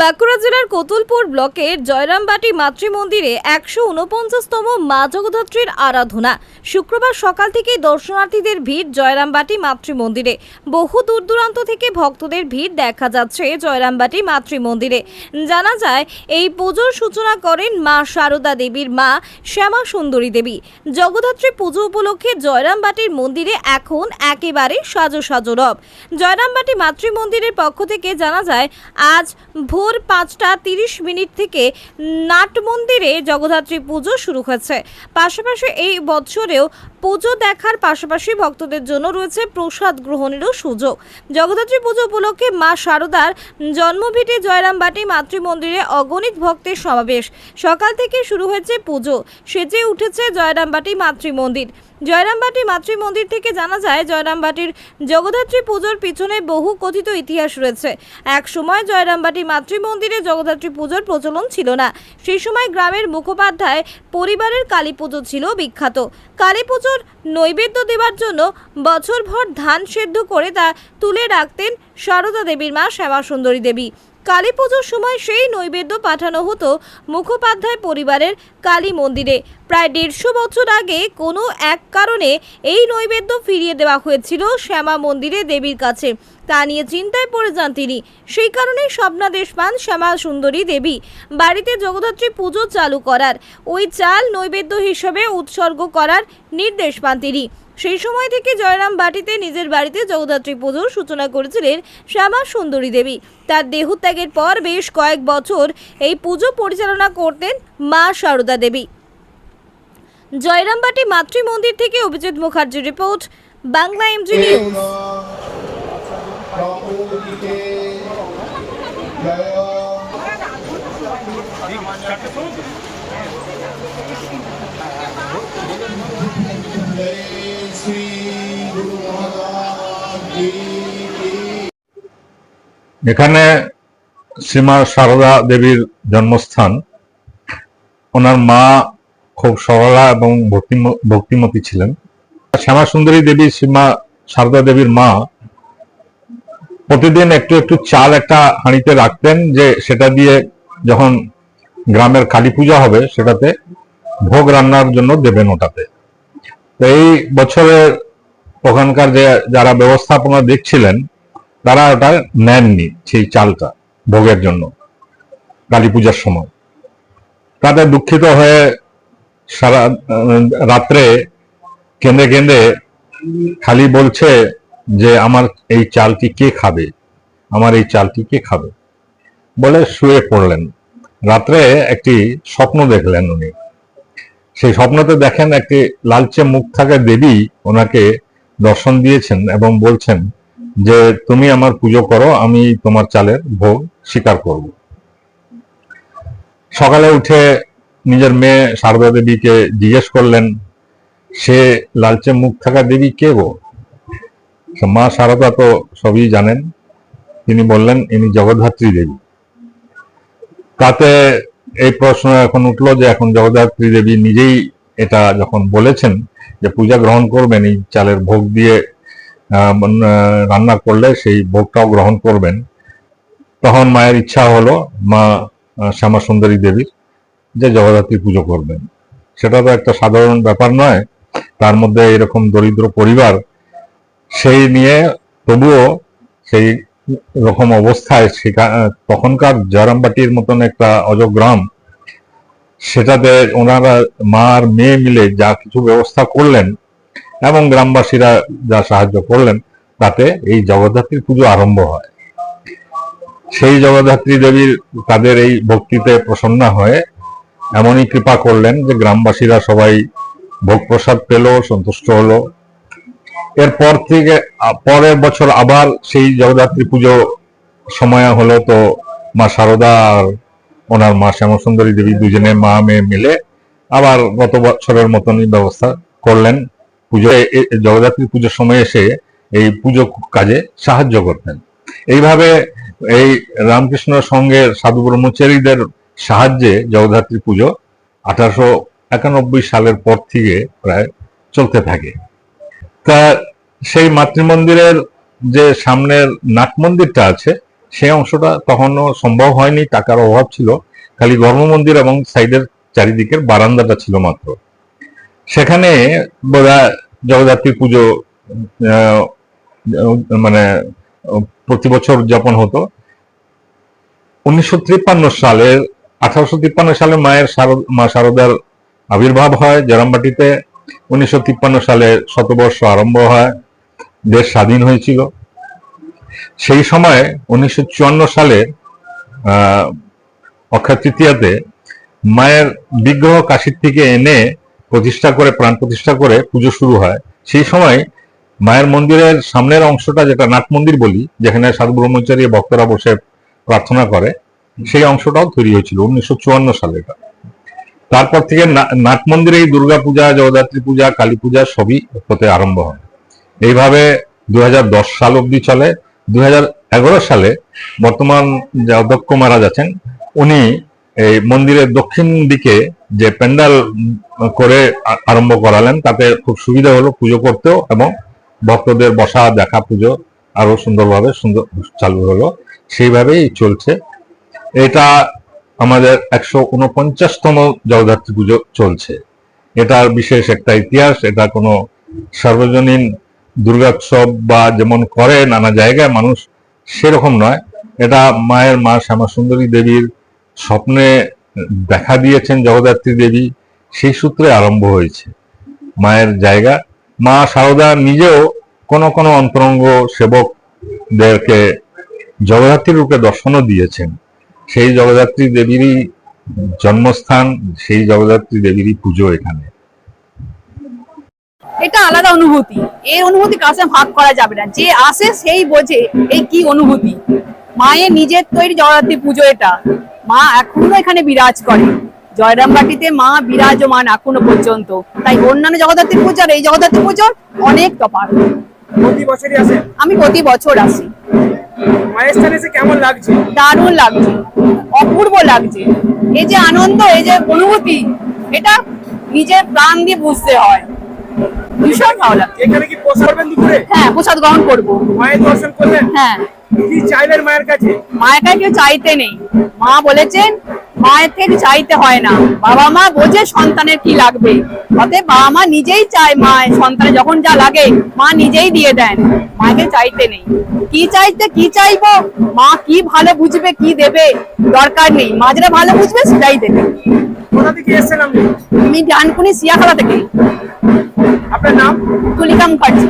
বাঁকুড়া জেলার কতুলপুর ব্লকের জয়রামবাটি মাতৃমন্দিরে একশো উনপঞ্চাশতম মা জগদ্ধাত্রীর আরাধনা। শুক্রবার সকাল থেকেই দর্শনার্থীদের ভিড় জয়রামবাটি মাতৃমন্দিরে। বহু দূর দূরান্ত থেকে ভক্তদের ভিড় দেখা যাচ্ছে জয়রামবাটি মাতৃমন্দিরে। জানা যায়, এই পুজোর সূচনা করেন মা শারদা দেবীর মা শ্যামা সুন্দরী দেবী। জগদ্ধাত্রী পুজো উপলক্ষে জয়রামবাটির মন্দিরে এখন একেবারে সাজো সাজো রব। জয়রামবাটি মাতৃমন্দিরের পক্ষ থেকে জানা যায়, আজ ভোর পাঁচটা তিরিশ মিনিট থেকে নাট মন্দিরে জগদ্ধাত্রী পুজো শুরু হয়েছে। পাশাপাশি এই বছরেও পুজো দেখার পাশাপাশি ভক্তদের জন্য রয়েছে প্রসাদ গ্রহণেরও সুযোগ। জগদ্ধাত্রী পুজো উপলক্ষে মা শারদার জন্মভিটে জয়রামবাটি মাতৃমন্দিরে অগণিত ভক্তের সমাবেশ। সকাল থেকে শুরু হয়েছে পুজো। সেজে উঠেছে জয়রামবাটি মাতৃমন্দির। জয়রামবাটি মাতৃমন্দির থেকে জানা যায়, জয়রামবাটির জগদ্ধাত্রী পুজোর পিছনে বহু কথিত ইতিহাস রয়েছে। এক সময় জয়রামবাটি মাতৃমন্দিরে জগদ্ধাত্রী পুজোর প্রচলন ছিল না। সেই সময় গ্রামের মুখোপাধ্যায় পরিবারের কালী পুজো ছিল বিখ্যাত। কালী পুজোর নৈবেদ্য দেবার জন্য বছরভর ধান সেদ্ধ করে তা তুলে রাখতেন সারদা দেবীর মা শ্যামা সুন্দরী দেবী। কালী পুজোর সময় সেই নৈবেদ্য পাঠানো হতো মুখোপাধ্যায় পরিবারের কালী মন্দিরে। প্রায় দেড়শো বছর আগে কোনো এক কারণে এই নৈবেদ্য ফিরিয়ে দেওয়া হয়েছিল শ্যামা মন্দিরে দেবীর কাছে। তা নিয়ে চিন্তায় পড়ে যান তিনি। সেই কারণেই স্বপ্নাদেশ পান শ্যামা সুন্দরী দেবী বাড়িতে জগদ্ধাত্রী পুজো চালু করার, ওই চাল নৈবেদ্য হিসেবে উৎসর্গ করার নির্দেশ পান তিনি। সেই সময় থেকে জয়রাম বাটিতে নিজের বাড়িতে জগদ্ধাত্রী পুজোর সূচনা করেছিলেন শ্যামা সুন্দরী দেবী। তার দেহত্যাগের পর বেশ কয়েক বছর এই পুজো পরিচালনা করতেন মা সারদা দেবী। জয়রামবাটি মাতৃমন্দির থেকে Abhijit Mukherjee report, Bangla MG news এখানে শ্রীমা সারদা দেবীর জন্মস্থান। ওনার মা খুব সরলা এবং ভক্তিম- ভক্তিমতী ছিলেন। শ্যামা সুন্দরী দেবী শ্রীমা সারদা দেবীর মা প্রতিদিন একটু একটু চাল একটা হাঁড়িতে রাখতেন যে সেটা দিয়ে যখন গ্রামের কালী পূজা হবে সেটাতে ভোগ রান্নার জন্য দেবেন ওটাতে। তো এই বছরের ওখানকার যে যারা ব্যবস্থাপনা দেখছিলেন, তারা ওটা নেননি সেই চালটা ভোগের জন্য কালী পূজার সময়। তাতে দুঃখিত হয়ে সারা রাত্রে কেঁদে কেঁদে খালি বলছে যে, আমার এই চালটি কে খাবে? আমার এই চালটি কে খাবে? বলে শুয়ে পড়লেন। রাত্রে একটি স্বপ্ন দেখলেন উনি। সেই স্বপ্নতে দেখেন একটি লালচে মুখ থাকা দেবী ওনাকে দর্শন দিয়েছেন এবং বলছেন যে, তুমি আমার পুজো করো, আমি তোমার চালের ভোগ স্বীকার করব। সকালে উঠে নিজের মেয়ে সারদা দেবীকে জিজ্ঞেস করলেন, সে লালচে মুখ থাকা দেবী কে গো? মা সারদা তো সবই জানেন। তিনি বললেন, ইনি জগদ্ধাত্রী দেবী। তাতে এই প্রশ্ন এখন উঠল যে এখন জগদ্ধাত্রী দেবী নিজেই এটা যখন বলেছেন যে পূজা গ্রহণ করবেন, এই চালের ভোগ দিয়ে রান্না করলে সেই ভোগটাও গ্রহণ করবেন। তখন মায়ের ইচ্ছা হলো, মা শ্যামা সুন্দরী দেবীর যে জগদ্ধাত্রী পুজো করবেন। সেটা তো একটা সাধারণ ব্যাপার নয়। তার মধ্যে এরকম দরিদ্র পরিবার সেই নিয়ে তবুও সেই রকম অবস্থায় তখনকার জয়রামবাটির মতন একটা অজগ্রাম সেটাতে ওনারা মা আর মেয়ে মিলে যা কিছু ব্যবস্থা করলেন এবং গ্রামবাসীরা যা সাহায্য করলেন, তাতে এই জগদ্ধাত্রীর পুজো আরম্ভ হয়। সেই জগদ্ধাত্রী দেবীর তাদের এই ভক্তিতে প্রসন্ন হয়ে এমনই কৃপা করলেন যে গ্রামবাসীরা সবাই ভোগ প্রসাদ পেল, সন্তুষ্ট হলো। এরপর থেকে পরের বছর আবার সেই জগদ্ধাত্রী পুজো সময় হলো তো মা শারদা আর ওনার মা শ্যামসুন্দরী দেবী দুজনে মা মেয়ে মিলে আবার গত বছরের মতনই ব্যবস্থা করলেন পুজো। জগদ্ধাত্রী পুজোর সময় এসে এই পুজো কাজে সাহায্য করতেন। এইভাবে এই রামকৃষ্ণ সঙ্গের সাধু ব্রহ্মচারীদের সাহায্যে জগদ্ধাত্রী পুজো আঠারোশো একানব্বই সালের পর থেকে প্রায় চলতে থাকে। তা সেই মাতৃমন্দিরের যে সামনের নাট মন্দিরটা আছে, সেই অংশটা তখনও সম্ভব হয়নি, টাকার অভাব ছিল। খালি ধর্ম মন্দির এবং সাইডের চারিদিকের বারান্দাটা ছিল মাত্র। সেখানে বোধহয় জগদ্ধাত্রী পুজো মানে প্রতি বছর উদযাপন হতো। উনিশশো তিপ্পান্ন সালের, আঠারোশো তিপ্পান্ন সালে মায়ের মা শারদার আবির্ভাব হয়, জরামবাটিতে। উনিশশো তিপ্পান্ন সালে শতবর্ষ আরম্ভ হয়, দেশ স্বাধীন হয়েছিল সেই সময় উনিশশো সালে অক্ষয় তৃতীয়াতে মায়ের বিগ্রহ কাশির থেকে এনে প্রতিষ্ঠা করে, প্রাণ প্রতিষ্ঠা করে পুজো শুরু হয় সেই সময় মায়ের মন্দিরের সামনের অংশটা যেটা নাট মন্দির বলি, যেখানে সাধু ব্রহ্মচারী ভক্তরা বসে প্রার্থনা করে, সেই অংশটাও তৈরি হয়েছিল উনিশশো চুয়ান্ন সালে এটা। তারপর থেকে নাট মন্দিরে এই দুর্গা পূজা, জগদ্ধাত্রী পূজা, কালী পূজা সবই হতে আরম্ভ হয়। এইভাবে দু হাজার দশ সাল অবধি চলে। দু হাজার এগারো সালে বর্তমান যে অধ্যক্ষ মারা যাচ্ছেন উনি এই মন্দিরের দক্ষিণ দিকে যে প্যান্ডেল করে আরম্ভ করালেন, তাতে খুব সুবিধা হলো পুজো করতেও এবং ভক্তদের বসা, দেখা, পুজো আরও সুন্দরভাবে সুন্দর চালু হলো। সেইভাবেই চলছে। এটা আমাদের একশো উনপঞ্চাশতম জগদ্ধাত্রী পুজো চলছে। এটার বিশেষ একটা ইতিহাস, এটা কোনো সার্বজনীন দুর্গোৎসব বা যেমন করে নানা জায়গায় মানুষ, সেরকম নয়। এটা মায়ের মা শ্যামা সুন্দরী দেবীর স্বপ্নে দেখা দিয়েছেন জগদ্ধাত্রী দেবী, সেই সূত্রে আরম্ভ হয়েছে। মায়ের জায়গা। মা সারদা নিজেও কোন কোনো অন্তরঙ্গ সেবকদেরকে জগদ্ধাত্রী রূপে দর্শনও দিয়েছেন। সেই জগদ্ধাত্রী দেবীরই জন্মস্থান সেই জগদ্ধাত্রী দেবীরই পুজো এখানে। এটা আলাদা অনুভূতি। এই অনুভূতি কাছে ভাগ করা যাবে না। যে আসে সেই বোঝে এই কি অনুভূতি। মায়ের নিজের তৈরি জগদ্ধাত্রী পুজো এটা। মা এখনও এখানে বিরাজ করে। জয়রামবাটিতে মা বিরাজমান এখনও পর্যন্ত। তাই অন্যান্য জগদ্ধাত্রী পূজা আর এই জগদ্ধাত্রী পুজোর অনেক তফাৎ। প্রতি বছরই আসেন আমি প্রতি বছর আসি। মায়ের স্থানে এসে কেমন লাগছে? দারুণ লাগছে। অপূর্ব লাগছে। এই যে আনন্দ, এই যে অনুভূতি, এটা নিজের প্রাণ দিয়ে বুঝতে হয়। ভীষণ ভালো লাগছে এখানে কি করবেন দুপুরে? হ্যাঁ প্রসাদ গ্রহণ করব। মায়ের দর্শন করলেন? হ্যাঁ। কি চাইলেন মায়ের কাছে? মায়ের কাছে কেউ চাইতে নেই। মা বলেছেন মায়ের থেকে চাইতে হয় না। বাবা মা বোঝে সন্তানের কি লাগবে। অতএব বাবা মা নিজেই চায় মা সন্তানের যখন যা লাগে মা নিজেই দিয়ে দেন। মাকে চাইতে নেই। কি চাইতে কি চাইব? মা কি ভালো বুঝবে কি দেবে? দরকার নেই। মা যেটা ভালো বুঝবে সেটাই দেবে। কোথা থেকে এসেছেন আপনি? আমি ডানকুনি সিয়াখালা থেকে। আপনার নাম? তুলিকাম মুখার্জি